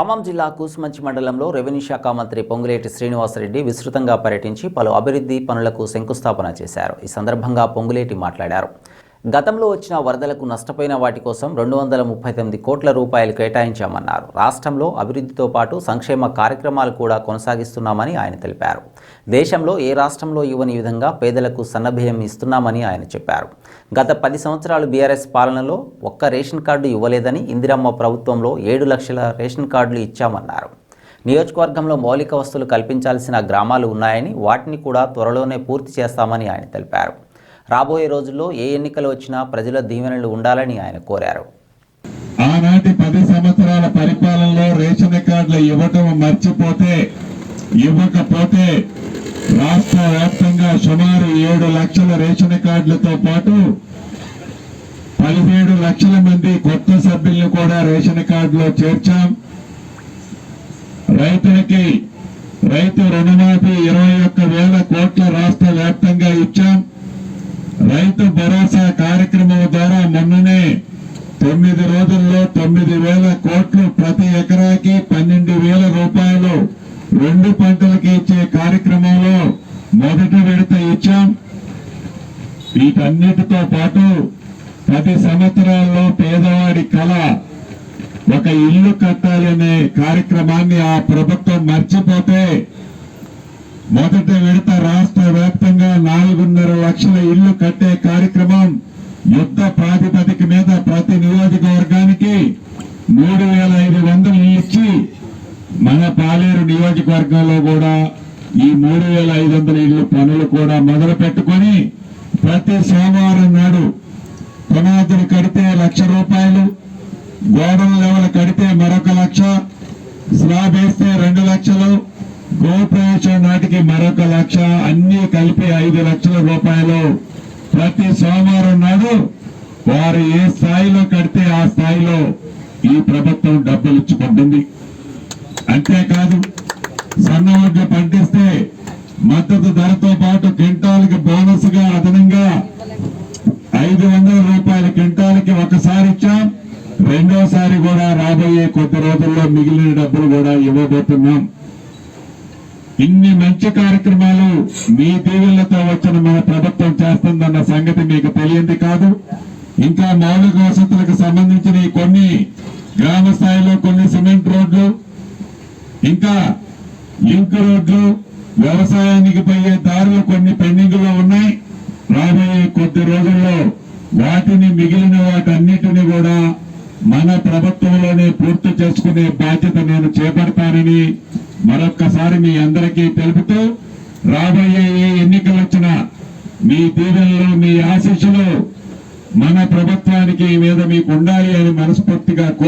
ఖమ్మం జిల్లా కూసుమంచి మండలంలో రెవెన్యూ శాఖ మంత్రి పొంగులేటి శ్రీనివాసరెడ్డి విస్తృతంగా పర్యటించి పలు అభివృద్ధి పనులకు శంకుస్థాపన చేశారు. ఈ సందర్భంగా పొంగులేటి మాట్లాడారు. గతంలో వచ్చిన వరదలకు నష్టపోయిన వాటి కోసం రెండు వందల ముప్పై తొమ్మిది కోట్ల రూపాయలు కేటాయించామన్నారు. రాష్ట్రంలో అభివృద్ధితో పాటు సంక్షేమ కార్యక్రమాలు కూడా కొనసాగిస్తున్నామని ఆయన తెలిపారు. దేశంలో ఏ రాష్ట్రంలో ఇవ్వని విధంగా పేదలకు సన్నబియ్యం ఇస్తున్నామని ఆయన చెప్పారు. గత పది సంవత్సరాలు బీఆర్ఎస్ పాలనలో ఒక్క రేషన్ కార్డు ఇవ్వలేదని ఇందిరమ్మ ప్రభుత్వంలో ఏడు లక్షల రేషన్ కార్డులు ఇచ్చామన్నారు. నియోజకవర్గంలో మౌలిక వస్తువులు కల్పించాల్సిన గ్రామాలు ఉన్నాయని వాటిని కూడా త్వరలోనే పూర్తి చేస్తామని ఆయన తెలిపారు. రాబోయే రోజుల్లో ఏ ఎన్నికలు వచ్చినా ప్రజల దీవెనలు ఉండాలని ఆయన కోరారు. ఆనాటి పది సంవత్సరాల పరిపాలనలో రేషన్ కార్డులు ఇవ్వటం మర్చిపోతే ఇవ్వకపోతే రాష్ట్ర వ్యాప్తంగా సుమారు ఏడు లక్షల రేషన్ కార్డులతో పాటు పదిహేడు లక్షల మంది కొత్త సభ్యులను కూడా రేషన్ కార్డులో చేర్చాం. రైతులకి రైతు రుణమాఫీ ఇరవై ఒక్క వేల కోట్ల రాష్ట్ర వ్యాప్తంగా ఇచ్చాం. రైతు భరోసా కార్యక్రమం ద్వారా మొన్ననే తొమ్మిది రోజుల్లో తొమ్మిది వేల కోట్లు ప్రతి ఎకరాకి పన్నెండు వేల రూపాయలు రెండు పంటలకి ఇచ్చే కార్యక్రమంలో మొదటి విడత ఇచ్చాం. వీటన్నిటితో పాటు పది సంవత్సరాల్లో పేదవాడి కళ ఒక ఇల్లు కట్టాలనే కార్యక్రమాన్ని ఆ ప్రభుత్వం మర్చిపోతే మొదటి విడత రాష్ట్ర వ్యాప్తంగా నాలుగున్నర లక్షల ఇళ్ళు కట్టే కార్యక్రమం యుద్ధ ప్రాతిపదిక మీద ప్రతి నియోజకవర్గానికి మూడు వేల ఐదు వందలు ఇచ్చి మన పాలేరు నియోజకవర్గంలో కూడా ఈ మూడు వేల ఐదు వందల ఇల్లు పనులు కూడా మొదలు పెట్టుకొని ప్రతి సోమవారం నాడు పునాదులు కడితే లక్ష రూపాయలు గోడల లెవెల్ కడితే మరొక లక్ష స్లాబ్ వేస్తే రెండు లక్షలు గోప్రవేశం నాటికి మరొక లక్ష అన్ని కలిపి ఐదు లక్షల రూపాయలు. ప్రతి సోమవారం నాడు వారు ఏ స్థాయిలో కడితే ఆ స్థాయిలో ఈ ప్రభుత్వం డబ్బులు ఇచ్చుకుంటుంది అంతేకాదు సన్నవడ్లు పండిస్తే మద్దతు ధరతో పాటు క్వింటాల్కి బోనస్గా అదనంగా ఐదు వందల రూపాయల క్వింటాల్కి ఒకసారి ఇచ్చాం. రెండోసారి కూడా రాబోయే కొద్ది రోజుల్లో మిగిలిన డబ్బులు కూడా ఇవ్వబోతున్నాం. ఇన్ని మంచి కార్యక్రమాలు మీ దీవెళ్ళతో వచ్చిన మన ప్రభుత్వం చేస్తుందన్న సంగతి మీకు తెలియంది కాదు. ఇంకా మౌలిక వసతులకు సంబంధించిన కొన్ని గ్రామ స్థాయిలో కొన్ని సిమెంట్ రోడ్లు ఇంకా లింక్ రోడ్లు వ్యవసాయానికి పోయే దారులు కొన్ని పెండింగ్లో ఉన్నాయి. రాబోయే కొద్ది రోజుల్లో వాటిని మిగిలిన వాటన్నిటిని కూడా మన ప్రభుత్వంలోనే పూర్తి చేసుకునే బాధ్యత నేను చేపడతానని మరొక్కసారి మీ అందరికీ తెలుపుతూ రాబోయే ఏ ఎన్నికలు వచ్చినా మీ దీవెనలో మీ ఆశీస్సులు మన ప్రభుత్వానికి మీద మీకు ఉండాలి అని మనస్ఫూర్తిగా